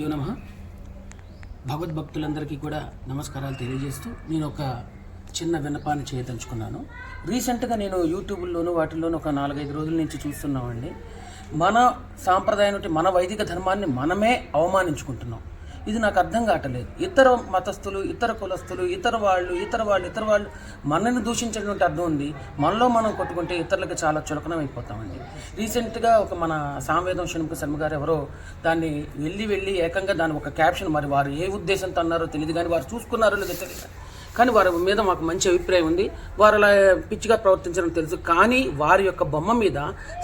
గురుభ్యో నమ. భగవద్భక్తులందరికీ కూడా నమస్కారాలు తెలియజేస్తూ నేను ఒక చిన్న విన్నపాన్ని చేయదలుచుకున్నాను. రీసెంట్గా నేను యూట్యూబ్లోను వాటిల్లోనూ ఒక నాలుగైదు రోజుల నుంచి చూస్తున్నామండి. మన సాంప్రదాయం మన వైదిక ధర్మాన్ని మనమే అవమానించుకుంటున్నాం. ఇది నాకు అర్థం కావట్లేదు. ఇతర మతస్థులు ఇతర కులస్తులు ఇతర వాళ్ళు ఇతర వాళ్ళు ఇతర వాళ్ళు మనల్ని దూషించేటువంటి అర్థం ఉంది. మనలో మనం కొట్టుకుంటే ఇతరులకు చాలా చులకనం అయిపోతామండి. రీసెంట్గా ఒక మన సాంవేదం షణ్ముఖ శర్మ గారు ఎవరో దాన్ని వెళ్ళి వెళ్ళి ఏకంగా దాని ఒక క్యాప్షన్ మరి వారు ఏ ఉద్దేశంతో అన్నారో తెలియదు కానీ వారు చూసుకున్నారో లేదో తెలియదు కానీ వారి మీద మాకు మంచి అభిప్రాయం ఉంది. వారు అలా పిచ్చిగా ప్రవర్తించడం తెలుసు. కానీ వారి యొక్క బొమ్మ మీద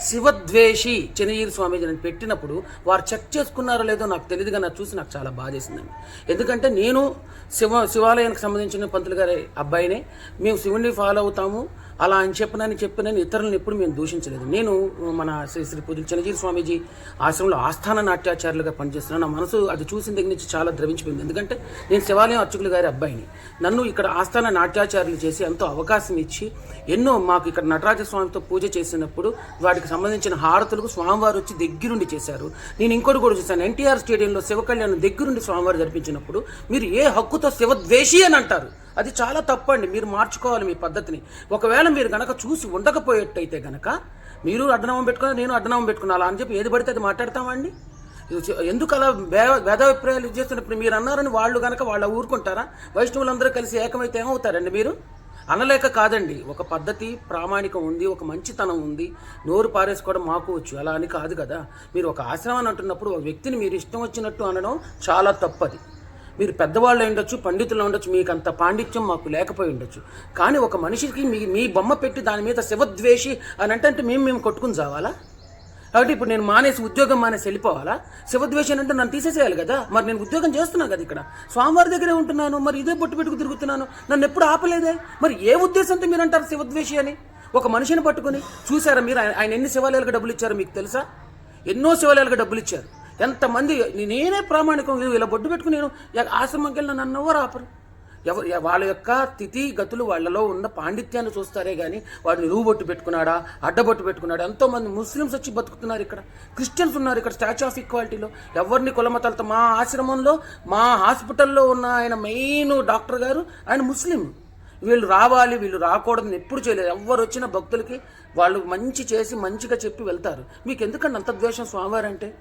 శివద్వేషి చెన్నయ్య స్వామీజీ అని పెట్టినప్పుడు వారు చెక్ చేసుకున్నారో లేదో నాకు తెలియదు కానీ చూసి నాకు చాలా బాధేసిందండి ఎందుకంటే నేను శివ శివాలయానికి సంబంధించిన పంతులు గారి అబ్బాయినే. మేము శివుణ్ణి ఫాలో అవుతాము. అలా అని చెప్పనని చెప్పినని ఇతరులను ఎప్పుడు మేము దూషించలేదు. నేను మన శ్రీ శ్రీ పూజలు చిన్నజీవి స్వామీజీ ఆశ్రమంలో ఆస్థాన నాట్యాచార్యులుగా పనిచేస్తున్నాను నా మనసు అది చూసిన దగ్గర నుంచి చాలా ద్రవించిపోయింది. ఎందుకంటే నేను శివాలయం అర్చకులు గారి అబ్బాయిని. నన్ను ఇక్కడ ఆస్థాన నాట్యాచార్యులు చేసి ఎంతో అవకాశం ఇచ్చి ఎన్నో మాకు ఇక్కడ నటరాజ స్వామితో పూజ చేసినప్పుడు వాటికి సంబంధించిన హారతులకు స్వామివారు వచ్చి దగ్గరుండి చేశారు. నేను ఇంకోటి కూడా చూశాను. ఎన్టీఆర్ స్టేడియంలో శివ కళ్యాణం దగ్గరుండి స్వామివారు జరిపించినప్పుడు మీరు ఏ హక్కుతో శివద్వేషి అని అంటారు? అది చాలా తప్పండి. మీరు మార్చుకోవాలి మీ పద్ధతిని. ఒకవేళ మీరు గనక చూసి ఉండకపోయేట్టయితే గనక మీరు అడ్డనామం పెట్టుకుని నేను అడ్డనామం పెట్టుకున్నా అలా అని చెప్పి ఏది పడితే అది మాట్లాడతామండి ఎందుకు అలా భేదాభిప్రాయాలు చేస్తున్నప్పుడు మీరు అన్నారని వాళ్ళు గనక వాళ్ళ ఊరుకుంటారా? వైష్ణవులందరూ కలిసి ఏకమైతే ఏమవుతారండి మీరు? అనలేక కాదండి. ఒక పద్ధతి ప్రామాణికం ఉంది ఒక మంచితనం ఉంది. నోరు పారేసుకోవడం మాకు వచ్చు. అలా అని కాదు కదా. మీరు ఒక ఆశ్రమాన్ని అంటున్నప్పుడు ఒక వ్యక్తిని మీరు ఇష్టం వచ్చినట్టు అనడం చాలా తప్పది. మీరు పెద్దవాళ్ళు ఉండొచ్చు పండితులు ఉండొచ్చు మీకు అంత పాండిత్యం మాకు లేకపోయి ఉండొచ్చు. కానీ ఒక మనిషికి మీ మీ బొమ్మ పెట్టి దాని మీద శివద్వేషి అని అంటే అంటే మేము మేము కొట్టుకుని చావాలా కాబట్టి ఇప్పుడు నేను మానేసి ఉద్యోగం మానేసి వెళ్ళిపోవాలా? శివద్వేషి అని అంటే నన్ను తీసేసేయాలి కదా? మరి నేను ఉద్యోగం చేస్తున్నాను కదా ఇక్కడ. స్వామివారి దగ్గరే ఉంటున్నాను మరి ఇదే బొట్టు పెట్టుకు తిరుగుతున్నాను. నన్ను ఎప్పుడు ఆపలేదే? మరి ఏ ఉద్దేశంతో మీరు అంటారు శివద్వేషి అని? ఒక మనిషిని పట్టుకొని చూసారా మీరు? ఆయన ఆయన ఎన్ని శివాలయాలకు డబ్బులు ఇచ్చారో మీకు తెలుసా? ఎన్నో శివాలయాలకు డబ్బులు ఇచ్చారు. ఎంతమంది నేనే ప్రామాణికం ఇలా బొడ్డు పెట్టుకుని నేను ఆశ్రమంకెళ్ళి ఆశ్రమంకి వెళ్ళిన నన్ను ఎవరు ఆపరు? ఎవరు వాళ్ళ యొక్క స్థితి గతులు వాళ్ళలో ఉన్న పాండిత్యాన్ని చూస్తారే కానీ వాడిని రూబొట్టు పెట్టుకున్నాడా అడ్డబొట్టు పెట్టుకున్నాడా? ఎంతోమంది ముస్లిమ్స్ వచ్చి బతుకుతున్నారు ఇక్కడ. క్రిస్టియన్స్ ఉన్నారు ఇక్కడ స్టాచ్యూ ఆఫ్ ఈక్వాలిటీలో. ఎవరిని కులమతాలతో మా ఆశ్రమంలో మా హాస్పిటల్లో ఉన్న ఆయన మెయిన్ డాక్టర్ గారు ఆయన ముస్లిం. వీళ్ళు రావాలి వీళ్ళు రాకూడదని ఎప్పుడు చేయలేదు. ఎవరు వచ్చిన భక్తులకి వాళ్ళు మంచి చేసి మంచిగా చెప్పి వెళ్తారు. మీకు ఎందుకండి అంత ద్వేషం స్వామివారు అంటే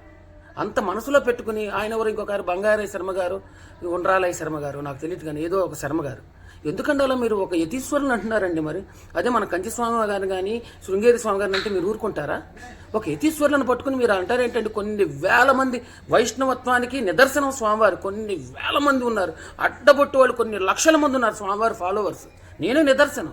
అంత మనసులో పెట్టుకుని ఆయన ఎవరు? ఇంకొకరు బంగారయ్య శర్మ గారు ఉండ్రాలయ్య శర్మ గారు నాకు తెలియదు కానీ ఏదో ఒక శర్మ గారు. ఎందుకంటే మీరు ఒక యతీశ్వరుని అంటున్నారండి మరి. అదే మన కంచి స్వామి గారు కానీ శృంగేరి స్వామి గారిని అంటే మీరు ఊరుకుంటారా? ఒక యతీశ్వరులను పట్టుకుని మీరు అంటారేంటంటే కొన్ని వేల మంది వైష్ణవత్వానికి నిదర్శనం స్వామివారు. కొన్ని వేల మంది ఉన్నారు. అడ్డబొట్టు వాళ్ళు కొన్ని లక్షల మంది ఉన్నారు స్వామివారి ఫాలోవర్స్ నేనే నిదర్శనం.